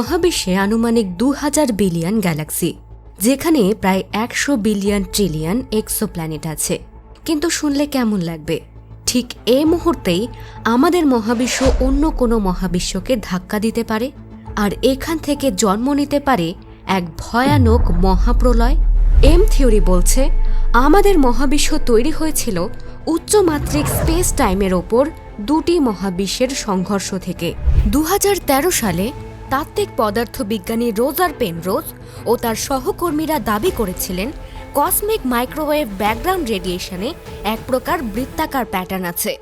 মহাবিশ্বে আনুমানিক দু হাজার বিলিয়ন গ্যালাক্সি, যেখানে প্রায় একশো বিলিয়ন ট্রিলিয়ন এক্সোপ্ল্যানেট আছে। কিন্তু শুনলে কেমন লাগবে? ঠিক এই মুহূর্তেই আমাদের মহাবিশ্ব অন্য কোনো মহাবিশ্বকে ধাক্কা দিতে পারে, আর এখান থেকে জন্ম নিতে পারে এক ভয়ানক মহাপ্রলয়? এম থিওরি বলছে, আমাদের মহাবিশ্ব তৈরি হয়েছিল উচ্চমাত্রিক স্পেস টাইমের ওপর দুটি মহাবিশ্বের সংঘর্ষ থেকে। দু হাজার তেরো সালে তাত্ত্বিক পদার্থবিজ্ঞানী রোজার পেনরোজ ও তার সহকর্মীরা দাবি করেছিলেন, কসমিক মাইক্রোওয়েভ ব্যাকগ্রাউন্ড রেডিয়েশনে এক প্রকার বৃত্তাকার প্যাটার্ন আছে,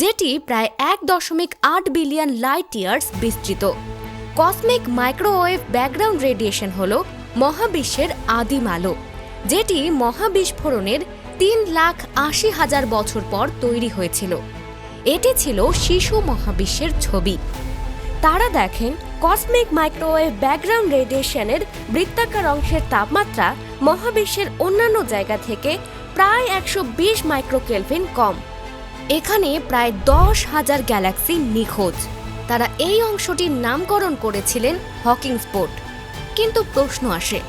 যেটি প্রায় এক দশমিক আট বিলিয়ন লাইট ইয়ার্স বিস্তৃত। কসমিক মাইক্রোওয়েভ ব্যাকগ্রাউন্ড রেডিয়েশন হল মহাবিশ্বের আদিম আলো, যেটি মহাবিস্ফোরণের তিন লাখ আশি হাজার বছর পর তৈরি হয়েছিল। এটি ছিল শিশু মহাবিশ্বের ছবি। তারা দেখেন কসমিক মাইক্রোওয়েভ ব্যাকগ্রাউন্ড রেডিয়েশনের বৃত্তাকার অংশের তাপমাত্রা মহাবিশ্বের অন্যান্য জায়গা থেকে প্রায় একশো বিশ মাইক্রোকেলভিন কম। এখানে প্রায় দশ হাজার গ্যালাক্সি নিখোঁজ। তারা এই অংশটির নামকরণ করেছিলেন হকিং স্পোর্ট কিন্তু প্রশ্ন আসে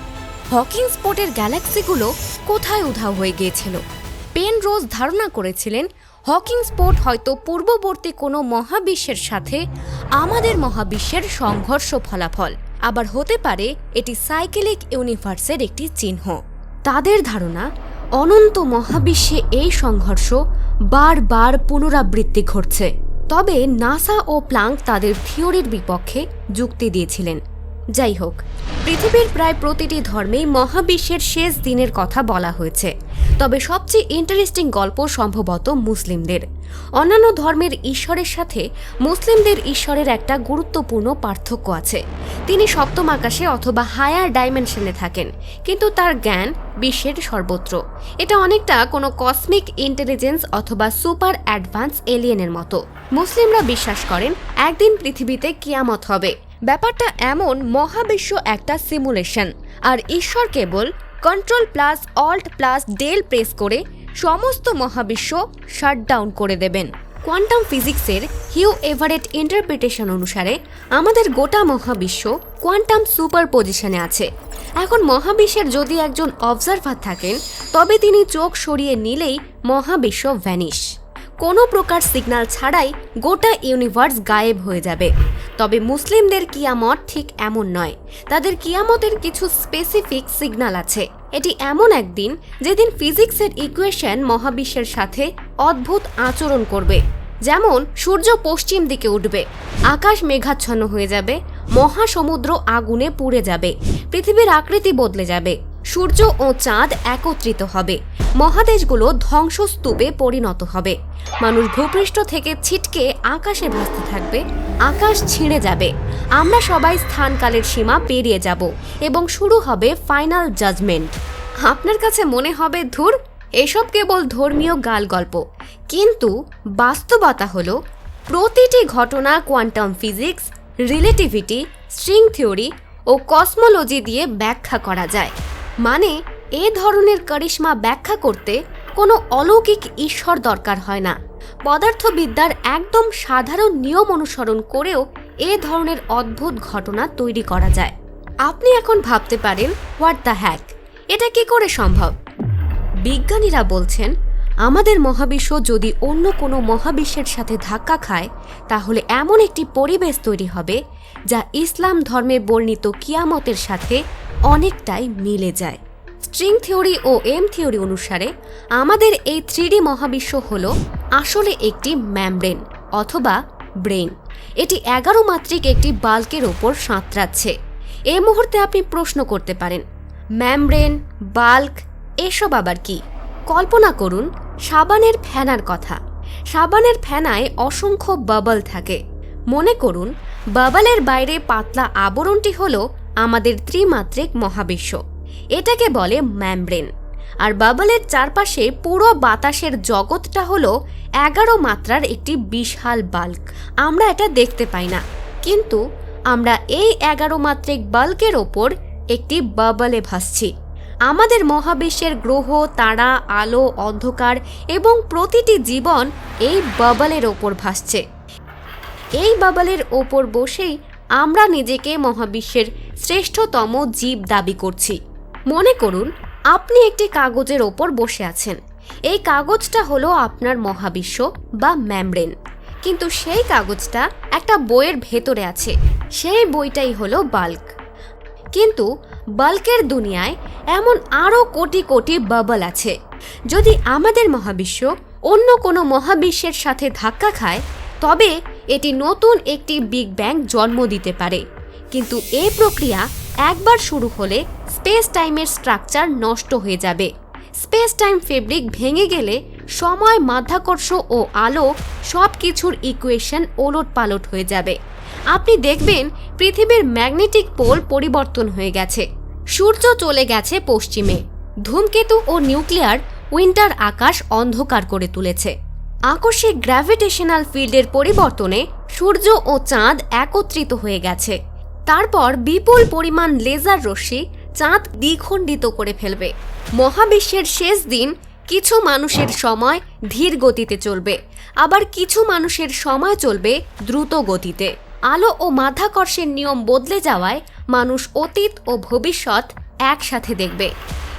হকিং স্পোর্টের গ্যালাক্সিগুলো কোথায় উধাও হয়ে গিয়েছিল? পেন রোজ ধারণা করেছিলেন হকিং স্পোর্ট হয়তো পূর্ববর্তী কোনো মহাবিশ্বের সাথে আমাদের মহাবিশ্বের সংঘর্ষ ফলাফল। আবার হতে পারে এটি সাইকেলিক ইউনিভার্সের একটি চিহ্ন। তাদের ধারণা, অনন্ত মহাবিশ্বে এই সংঘর্ষ বারবার পুনরাবৃত্তি ঘটছে। তবে নাসা ও প্লাঙ্ক তাদের থিওরির বিপক্ষে যুক্তি দিয়েছিলেন। যাই হোক, পৃথিবীর প্রায় প্রতিটি ধর্মেই মহাবিশ্বের শেষ দিনের কথা বলা হয়েছে। তবে সবচেয়ে ইন্টারেস্টিং গল্প সম্ভবত মুসলিমদের। অন্যান্য ধর্মের ঈশ্বরের সাথে মুসলিমদের ঈশ্বরের একটা গুরুত্বপূর্ণ পার্থক্য আছে। তিনি সপ্তম আকাশে অথবা হায়ার ডাইমেনশনে থাকেন, কিন্তু তার জ্ঞান বিশ্বের সর্বত্র। এটা অনেকটা কোনো কসমিক ইন্টেলিজেন্স অথবা সুপার অ্যাডভান্স এলিয়েনের মতো। মুসলিমরা বিশ্বাস করেন, একদিন পৃথিবীতে কিয়ামত হবে। ব্যাপারটা এমন মহাবিশ্ব একটা সিমুলেশন, আর ঈশ্বর কেবল control plus, alt plus, del press করে সমস্ত মহাবিশ্ব শাটডাউন করে দেবেন। কোয়ান্টাম ফিজিক্সের হিউ এভারেট ইন্টারপ্রিটেশন অনুসারে আমাদের গোটা মহাবিশ্ব কোয়ান্টাম সুপার পজিশনে আছে। এখন মহাবিশ্বের যদি একজন অবজারভার থাকেন, তবে তিনি চোখ সরিয়ে নিলেই মহাবিশ্ব ভ্যানিশ কোনো প্রকার সিগন্যাল ছাড়াই গোটা ইউনিভার্স গায়েব হয়ে যাবে। তবে মুসলিমদের কিয়ামত ঠিক এমন নয়। তাদের কিয়ামতের কিছু স্পেসিফিক সিগন্যাল আছে। এটি এমন একদিন যেদিন ফিজিক্সের ইকুয়েশন মহাবিশ্বের সাথে অদ্ভুত আচরণ করবে। যেমন সূর্য পশ্চিম দিকে উঠবে, আকাশ মেঘাচ্ছন্ন হয়ে যাবে, মহাসমুদ্র আগুনে পুড়ে যাবে, পৃথিবীর আকৃতি বদলে যাবে, সূর্য ও চাঁদ একত্রিত হবে, মহাদেশগুলো ধ্বংসস্তূপে পরিণত হবে। মানুষ ভূপৃষ্ঠ থেকে ছিটকে আকাশে ভাসতে থাকবে আকাশ ছিঁড়ে যাবে। আমরা সবাই স্থানকালের সীমা পেরিয়ে যাব এবং শুরু হবে ফাইনাল জাজমেন্ট। আপনার কাছে মনে হবে, ধুর, এসব কেবল ধর্মীয় গাল গল্প কিন্তু বাস্তবতা হলো, প্রতিটি ঘটনা quantum physics, relativity, string theory ও কসমোলজি দিয়ে ব্যাখ্যা করা যায়। মানে এ ধরনের কারিশ্মা ব্যাখ্যা করতে কোনো অলৌকিক ঈশ্বর দরকার হয় না। পদার্থবিদ্যার একদম সাধারণ নিয়ম অনুসরণ করেও এ ধরনের অদ্ভুত ঘটনা তৈরি করা যায়। আপনি এখন ভাবতে পারেন হোয়াট দ্য হ্যাক এটা কি করে সম্ভব? বিজ্ঞানীরা বলছেন, আমাদের মহাবিশ্ব যদি অন্য কোনো মহাবিশ্বের সাথে ধাক্কা খায়, তাহলে এমন একটি পরিবেশ তৈরি হবে যা ইসলাম ধর্মে বর্ণিত কিয়ামতের সাথে অনেকটাই মিলে যায়। স্ট্রিং থিওরি ও এম থিওরি অনুসারে, আমাদের এই থ্রিডি মহাবিশ্ব হল আসলে একটি ম্যামব্রেন অথবা ব্রেন এটি এগারো মাত্রিক একটি বাল্কের ওপর সাঁতরাচ্ছে। এই মুহূর্তে আপনি প্রশ্ন করতে পারেন, ম্যামব্রেন, বাল্ক, এসব আবার কি? কল্পনা করুন, সাবানের ফেনার কথা। সাবানের ফেনায় অসংখ্য বাবল থাকে। মনে করুন, বাবলের বাইরে পাতলা আবরণটি হল আমাদের ত্রিমাত্রিক মহাবিশ্ব। এটাকে বলে ম্যামব্রেন। আর বাবলের চারপাশে পুরো বাতাসের জগৎটা হলো এগারো মাত্রার একটি বিশাল বাল্ক। আমরা এটা দেখতে পাই না। কিন্তু আমরা এই এগারো মাত্রিক বাল্কের ওপর একটি বাবলে ভাসছি। আমাদের মহাবিশ্বের গ্রহ, তারা, আলো, অন্ধকার এবং প্রতিটি জীবন এই বাবলের ওপর ভাসছে। এই বাবলের ওপর বসেই আমরা নিজেকে মহাবিশ্বের শ্রেষ্ঠতম জীব দাবি করছি। মনে করুন, আপনি একটি কাগজের ওপর বসে আছেন। এই কাগজটা হলো আপনার মহাবিশ্ব বা ম্যামব্রেন। কিন্তু সেই কাগজটা একটা বইয়ের ভেতরে আছে। সেই বইটাই হলো বাল্ক। কিন্তু বাল্কের দুনিয়ায় এমন আরও কোটি কোটি বাবল আছে। যদি আমাদের মহাবিশ্ব অন্য কোনো মহাবিশ্বের সাথে ধাক্কা খায়, তবে এটি নতুন একটি বিগ ব্যাং জন্ম দিতে পারে। কিন্তু এই প্রক্রিয়া একবার শুরু হলে স্পেস টাইমের স্ট্রাকচার নষ্ট হয়ে যাবে। স্পেস টাইম ফেব্রিক ভেঙে গেলে সময়, মাধ্যাকর্ষ ও আলো সব কিছুর ইকুয়েশন ওলট পালট হয়ে যাবে। আপনি দেখবেন পৃথিবীর ম্যাগনেটিক পোল পরিবর্তন হয়ে গেছে। সূর্য চলে গেছে পশ্চিমে। ধূমকেতু ও নিউক্লিয়ার উইন্টার আকাশ অন্ধকার করে তুলেছে। আকস্মিক গ্র্যাভিটেশনাল ফিল্ডের পরিবর্তনে সূর্য ও চাঁদ একত্রিত হয়ে গেছে। তারপর বিপুল পরিমাণ লেজার রশ্মি চাঁদ দ্বিখণ্ডিত করে ফেলবে। মহাবিশ্বের শেষ দিন কিছু মানুষের সময় ধীর গতিতে চলবে। আবার কিছু মানুষের সময় চলবে দ্রুত গতিতে। আলো ও মাধ্যাকর্ষের নিয়ম বদলে যাওয়ায় মানুষ অতীত ও ভবিষ্যৎ একসাথে দেখবে।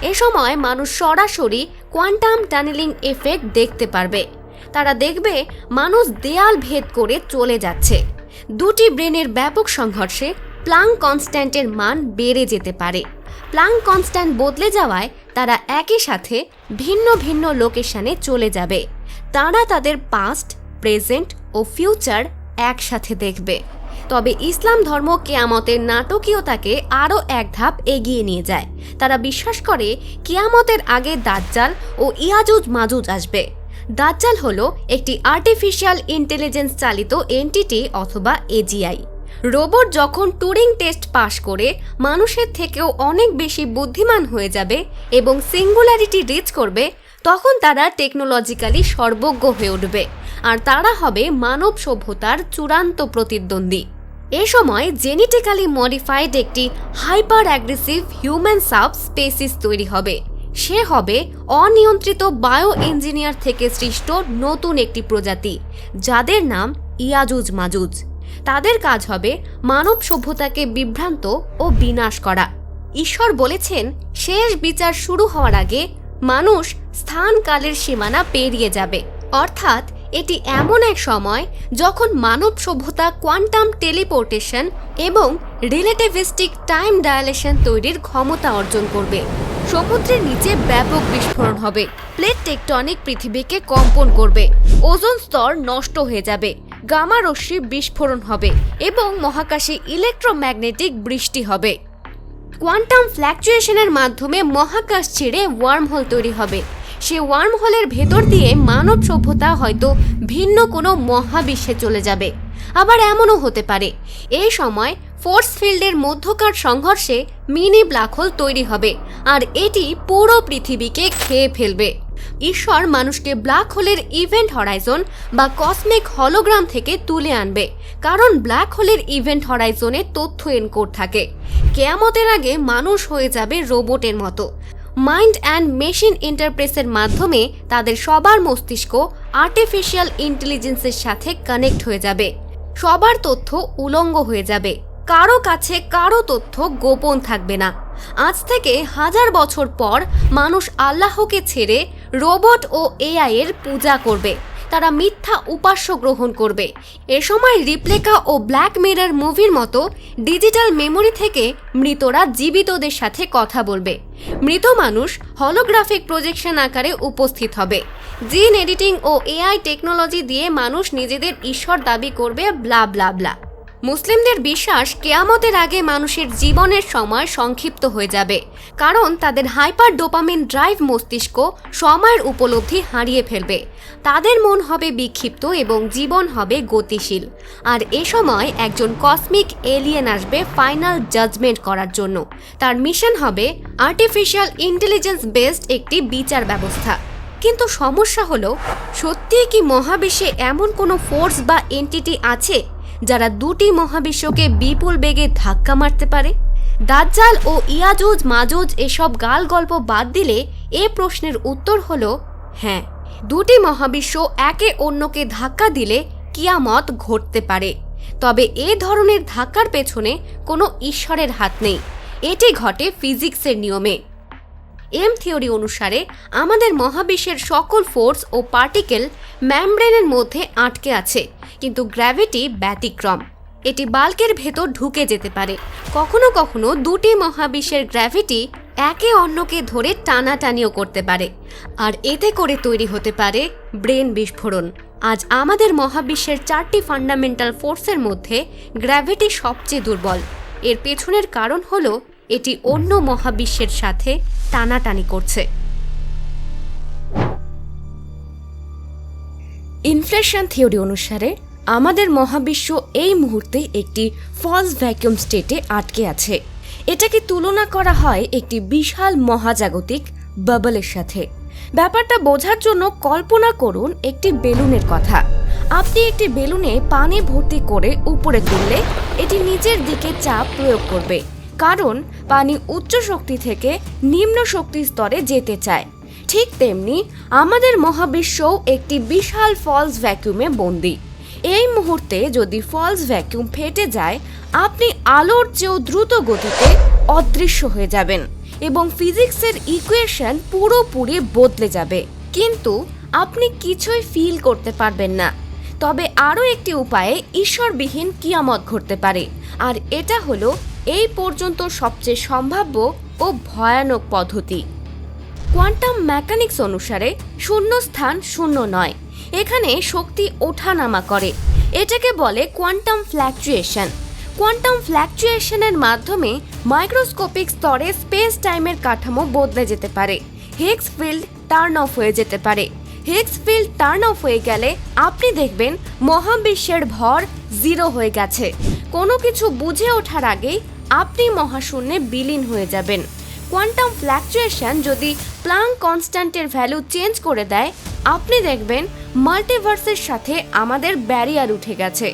এ সময় মানুষ সরাসরি কোয়ান্টাম টানেলিং এফেক্ট দেখতে পারবে। তারা দেখবে মানুষ দেয়াল ভেদ করে চলে যাচ্ছে। দুটি ব্রেনের ব্যাপক সংঘর্ষে প্লাং কনস্ট্যান্টের মান বেড়ে যেতে পারে। প্লাং কনস্ট্যান্ট বদলে যাওয়ায় তারা একই সাথে ভিন্ন ভিন্ন লোকেশনে চলে যাবে। তারা তাদের পাস্ট প্রেজেন্ট ও ফিউচার একসাথে দেখবে। তবে ইসলাম ধর্ম কেয়ামতের নাটকীয়তাকে আরও এক ধাপ এগিয়ে নিয়ে যায়। তারা বিশ্বাস করে কেয়ামতের আগে দাজ্জাল ও ইয়াজুজ মাজুজ আসবে। দাজ্জাল হলো একটি আর্টিফিশিয়াল ইন্টেলিজেন্স চালিত এনটিটি অথবা এজিআই রোবট যখন টুরিং টেস্ট পাশ করে, মানুষের থেকেও অনেক বেশি বুদ্ধিমান হয়ে যাবে এবং সিঙ্গুলারিটি রিচ করবে, তখন তারা টেকনোলজিক্যালি সর্বজ্ঞ হয়ে উঠবে। আর তারা হবে মানব সভ্যতার চূড়ান্ত প্রতিদ্বন্দ্বী। এ সময় জেনেটিক্যালি মডিফাইড একটি hyper aggressive human sub species তৈরি হবে। সে হবে অনিয়ন্ত্রিত বায়ো ইঞ্জিনিয়ার থেকে সৃষ্ট নতুন একটি প্রজাতি, যাদের নাম ইয়াজুজ মাজুজ তাদের কাজ হবে মানব সভ্যতাকে বিভ্রান্ত ও বিনাশ করা। ঈশ্বর বলেছেন, শেষ বিচার শুরু হওয়ার আগে মানুষ স্থান কালের সীমানা পেরিয়ে যাবে। অর্থাৎ এটি এমন এক সময় যখন মানব সভ্যতা কোয়ান্টাম টেলিপোর্টেশন এবং রিলেটিভিস্টিক টাইম ডায়ালেশন তৈরির ক্ষমতা অর্জন করবে। সমুদ্রের নিচে ব্যাপক বিস্ফোরণ হবে। প্লেট টেকটনিক পৃথিবীকে কম্পন করবে। ওজোন স্তর নষ্ট হয়ে যাবে। গামা রশ্মি বিস্ফোরণ হবে এবং মহাকাশে ইলেকট্রোম্যাগনেটিক বৃষ্টি হবে। কোয়ান্টাম ফ্ল্যাকচুয়েশনের মাধ্যমে মহাকাশ ছেড়ে ওয়ার্ম ওয়ার্মহোল তৈরি হবে। সে ওয়ার্ম ওয়ার্মহোলের ভেতর দিয়ে মানব সভ্যতা হয়তো ভিন্ন কোনো মহাবিশ্বে চলে যাবে। আবার এমনও হতে পারে। এই সময় ফোর্স ফিল্ডের মধ্যকার সংঘর্ষে মিনি ব্ল্যাক হোল তৈরি হবে, আর এটি পুরো পৃথিবীকে খেয়ে ফেলবে। ঈশ্বর মানুষকে ব্ল্যাক হোলের ইভেন্ট হরাইজন বা কসমিক হলোগ্রাম থেকে তুলে আনবে। কারণ ব্ল্যাক হোলের ইভেন্ট হরাইজনে তথ্য এনকোড থাকে। কেয়ামতের আগে মানুষ হয়ে যাবে রোবটের মতো। মাইন্ড অ্যান্ড মেশিন ইন্টারপ্রেসের মাধ্যমে তাদের সবার মস্তিষ্ক আর্টিফিশিয়াল ইন্টেলিজেন্সের সাথে কানেক্ট হয়ে যাবে। সবার তথ্য উলঙ্গ হয়ে যাবে। কারও কাছে কারও তথ্য গোপন থাকবে না। আজ থেকে হাজার বছর পর মানুষ আল্লাহকে ছেড়ে রোবট ও এআই এর পূজা করবে। তারা মিথ্যা উপাস্য গ্রহণ করবে। এ সময় রিপ্লেকা ও ব্ল্যাক মিরর মুভির মতো ডিজিটাল মেমোরি থেকে মৃতরা জীবিতদের সাথে কথা বলবে। মৃত মানুষ হলোগ্রাফিক প্রজেকশন আকারে উপস্থিত হবে। জিন এডিটিং ও এআই টেকনোলজি দিয়ে মানুষ নিজেদের ঈশ্বর দাবি করবে, ব্লা ব্লা ব্লা। মুসলিমদের বিশ্বাস কেয়ামতের আগে মানুষের জীবনের সময় সংক্ষিপ্ত হয়ে যাবে। কারণ তাদের হাইপার ডোপামিন ড্রাইভ মস্তিষ্ক সময়ের উপলব্ধি হারিয়ে ফেলবে। তাদের মন হবে বিক্ষিপ্ত এবং জীবন হবে গতিশীল। আর এ সময় একজন কসমিক এলিয়েন আসবে ফাইনাল জাজমেন্ট করার জন্য। তার মিশন হবে আর্টিফিশিয়াল ইন্টেলিজেন্স বেসড একটি বিচার ব্যবস্থা। কিন্তু সমস্যা হলো, সত্যিই কি মহাবিশ্বে এমন কোনো ফোর্স বা এন্টিটি আছে? যারা দুটি মহাবিশ্বকে বিপুল বেগে ধাক্কা মারতে পারে। দাজ্জাল ও ইয়াজুজ মাজুজ এসব গাল গল্প বাদ দিলে এ প্রশ্নের উত্তর হল হ্যাঁ দুটি মহাবিশ্ব একে অন্যকে ধাক্কা দিলে কিয়ামত ঘটতে পারে। তবে এ ধরনের ধাক্কার পেছনে কোনো ঈশ্বরের হাত নেই। এটি ঘটে ফিজিক্সের নিয়মে। এম থিওরি অনুসারে আমাদের মহাবিশ্বের সকল ফোর্স ও পার্টিকেল ম্যামব্রেনের মধ্যে আটকে আছে, কিন্তু গ্র্যাভিটি ব্যতিক্রম। এটি বাল্কের ভেতর ঢুকে যেতে পারে। কখনো কখনো দুটি মহাবিশ্বের গ্র্যাভিটি একে অন্যকে ধরে টানাটানিও করতে পারে। আর এতে করে তৈরি হতে পারে ব্রেন বিস্ফোরণ। আজ আমাদের মহাবিশ্বের চারটি ফান্ডামেন্টাল ফোর্সের মধ্যে গ্র্যাভিটি সবচেয়ে দুর্বল। এর পেছনের কারণ হলো এটি অন্য মহাবিশ্বের সাথে টানাটানি করছে। ইনফ্লেশন থিওরি অনুসারে, আমাদের মহাবিশ্ব এই মুহূর্তে একটি ফলস ভ্যাকুয়াম স্টেটে আটকে আছে। এটাকে তুলনা করা হয় একটি বিশাল মহাজাগতিক বাবলের সাথে। ব্যাপারটা বোঝার জন্য কল্পনা করুন একটি বেলুনের কথা। আপনি একটি বেলুনে পানি ভর্তি করে উপরে তুললে এটি নিচের দিকে চাপ প্রয়োগ করবে। কারণ পানি উচ্চ শক্তি থেকে নিম্ন শক্তি স্তরে যেতে চায়। ঠিক তেমনি আমাদের মহাবিশ্বও একটি বিশাল ফলস ভ্যাকুয়ামে বন্দী। এই মুহূর্তে যদি ফলস ভ্যাকুয়াম ফেটে যায়, আপনি আলোর চেয়েও দ্রুত গতিতে অদৃশ্য হয়ে যাবেন এবং ফিজিক্সের ইকুয়েশন পুরোপুরি বদলে যাবে। কিন্তু আপনি কিছুই ফিল করতে পারবেন না। তবে আরও একটি উপায়ে ঈশ্বরবিহীন কিয়ামত ঘটতে পারে। আর এটা হলো এই পর্যন্ত সবচেয়ে সম্ভাব্য ও ভয়ানক পদ্ধতি। কোয়ান্টাম মেকানিক্স অনুসারে শূন্য স্থান শূন্য নয়। এখানে শক্তি ওঠানামা করে। এটাকে বলে কোয়ান্টাম ফ্ল্যাকচুয়েশন। কোয়ান্টাম ফ্ল্যাকচুয়েশনের মাধ্যমে মাইক্রোস্কোপিক স্তরে স্পেস টাইমের কাঠামো বদলে যেতে পারে। হেক্স ফিল্ড টার্ন অফ হয়ে যেতে পারে। হেক্স ফিল্ড টার্ন অফ হয়ে গেলে আপনি দেখবেন মহাবিশ্বের ভর জিরো হয়ে গেছে। কোনো কিছু বুঝে ওঠার আগেই আপনি মহাশূন্যে বিলীন হয়ে যাবেন। কোয়ান্টাম ফ্ল্যাকচুয়েশন যদি প্লাং কনস্ট্যান্টের ভ্যালু চেঞ্জ করে দেয়, আপনি দেখবেন মাল্টিভার্সের সাথে আমাদের ব্যারিয়ার উঠে গেছে।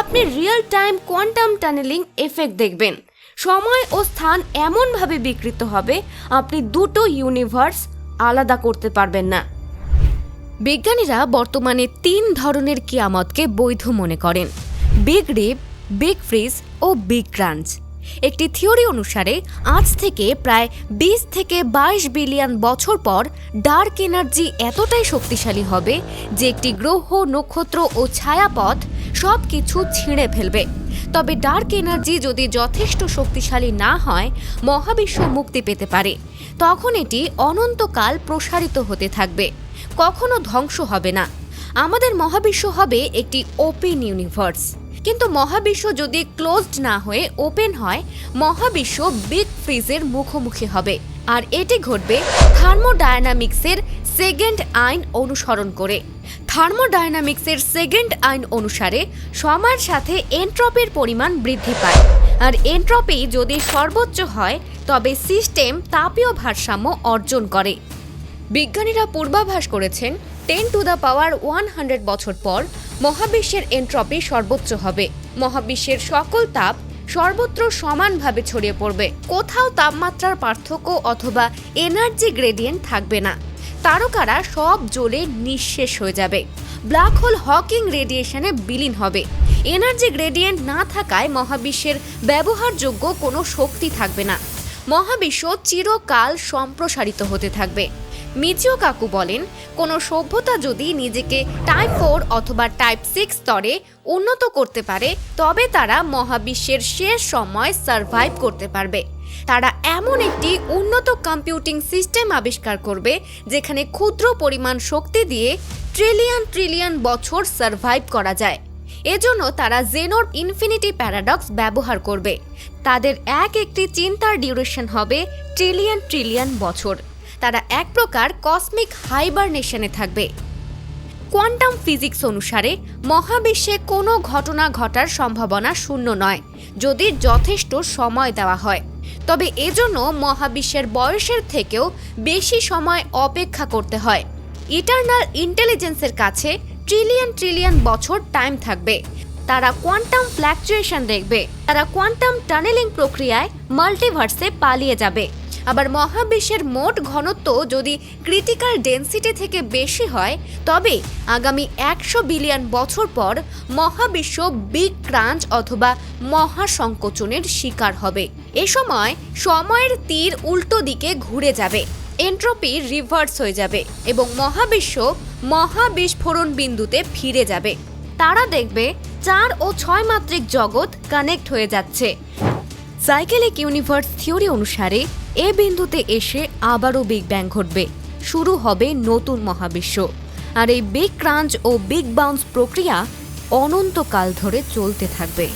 আপনি real time quantum tunnelling effect দেখবেন। সময় ও স্থান এমনভাবে বিকৃত হবে, আপনি দুটো ইউনিভার্স আলাদা করতে পারবেন না। বিজ্ঞানীরা বর্তমানে তিন ধরনের কিয়ামতকে বৈধ মনে করেন, বিগ রিপ, বিগ ফ্রিজ ও বিগ ক্রাঞ্চ। একটি থিওরি অনুসারে, আজ থেকে প্রায় বিশ থেকে বাইশ বিলিয়ন বছর পর ডার্ক এনার্জি এতটাই শক্তিশালী হবে যে একটি গ্রহ, নক্ষত্র ও ছায়াপথ সব কিছু ছিঁড়ে ফেলবে। তবে ডার্ক এনার্জি যদি যথেষ্ট শক্তিশালী না হয়, মহাবিশ্ব মুক্তি পেতে পারে। তখন এটি অনন্তকাল প্রসারিত হতে থাকবে। কখনো ধ্বংস হবে না। আমাদের মহাবিশ্ব হবে একটি ওপেন ইউনিভার্স। কিন্তু মহাবিশ্ব যদি ক্লোজড না হয়ে ওপেন হয়, মহাবিশ্ব বিগ ফ্রিজের মুখোমুখি হবে। আর এটি ঘটবে থার্মোডায়নামিক্সের সেকেন্ড আইন অনুসরণ করে। থার্মোডায়নামিক্সের সেকেন্ড আইন অনুসারে, সময়ের সাথে এন্ট্রপির পরিমাণ বৃদ্ধি পায়। আর এন্ট্রপি যদি সর্বোচ্চ হয়, তবে সিস্টেম তাপীয় ভারসাম্য অর্জন করে। বিজ্ঞানীরা পূর্বাভাস করেছেন ten to the power one hundred বছর পর মহাবিশ্বের এন্ট্রপি সর্বোচ্চ হবে। মহাবিশ্বের সকল তাপ সর্বত্র সমানভাবে ছড়িয়ে পড়বে। কোথাও তাপমাত্রার পার্থক্য অথবা এনার্জি গ্রেডিয়েন্ট থাকবে না। তারকারা সব জ্বলে নিঃশেষ হয়ে যাবে। ব্ল্যাক হোল হকিং রেডিয়েশনে বিলীন হবে। এনার্জি গ্রেডিয়েন্ট না থাকায় মহাবিশ্বের ব্যবহারযোগ্য কোনো শক্তি থাকবে না। মহাবিশ্ব চিরকাল সম্প্রসারিত হতে থাকবে। মিচিও কাকু বলেন, কোনো সভ্যতা যদি নিজেকে টাইপ ফোর অথবা টাইপ সিক্স স্তরে উন্নত করতে পারে, তবে তারা মহাবিশ্বের শেষ সময় সার্ভাইভ করতে পারবে। তারা এমন একটি উন্নত কম্পিউটিং সিস্টেম আবিষ্কার করবে, যেখানে ক্ষুদ্র পরিমাণ শক্তি দিয়ে ট্রিলিয়ন ট্রিলিয়ন বছর সার্ভাইভ করা যায়। এজন্য তারা জেনোর ইনফিনিটি প্যারাডক্স ব্যবহার করবে। তাদের এক একটি চিন্তার ডিউরেশন হবে ট্রিলিয়ন ট্রিলিয়ন বছর। তারা এক প্রকার কসমিক হাইবারনেশনে থাকবে। কোয়ান্টাম ফিজিক্স অনুসারে মহাবিশ্বে কোনো ঘটনা ঘটার সম্ভাবনা শূন্য নয়, যদি যথেষ্ট সময় দেওয়া হয়। তবে এজন্য মহাবিশ্বের বয়সের থেকেও বেশি সময় অপেক্ষা করতে হয়। ইটারনাল ইন্টেলিজেন্সের কাছে ট্রিলিয়ন ট্রিলিয়ন বছর টাইম থাকবে। তারা কোয়ান্টাম ফ্ল্যাকচুয়েশন দেখবে। তারা কোয়ান্টাম টানেলিং প্রক্রিয়ায় মাল্টিভার্সে পালিয়ে যাবে। আবার মহাবিশ্বের মোট ঘনত্ব যদি ক্রিটিক্যাল ডেন্সিটি থেকে বেশি হয়, তবে আগামী একশো বিলিয়ন বছর পর মহাবিশ্ব বিগ ক্রাঞ্চ অথবা মহাসংকোচনের শিকার হবে। এ সময় সময়ের তীর উল্টো দিকে ঘুরে যাবে এন্ট্রপি রিভার্স হয়ে যাবে এবং মহাবিশ্ব মহাবিস্ফোরণ বিন্দুতে ফিরে যাবে। তারা দেখবে চার ও ছয় মাত্রিক জগৎ কানেক্ট হয়ে যাচ্ছে। সাইকেলিক ইউনিভার্স থিওরি অনুসারে, এ বিন্দুতে এসে আবারও বিগ ব্যাং ঘটবে। শুরু হবে নতুন মহাবিশ্ব। আর এই বিগ ক্রাঞ্চ ও বিগ বাউন্স প্রক্রিয়া অনন্তকাল ধরে চলতে থাকবে।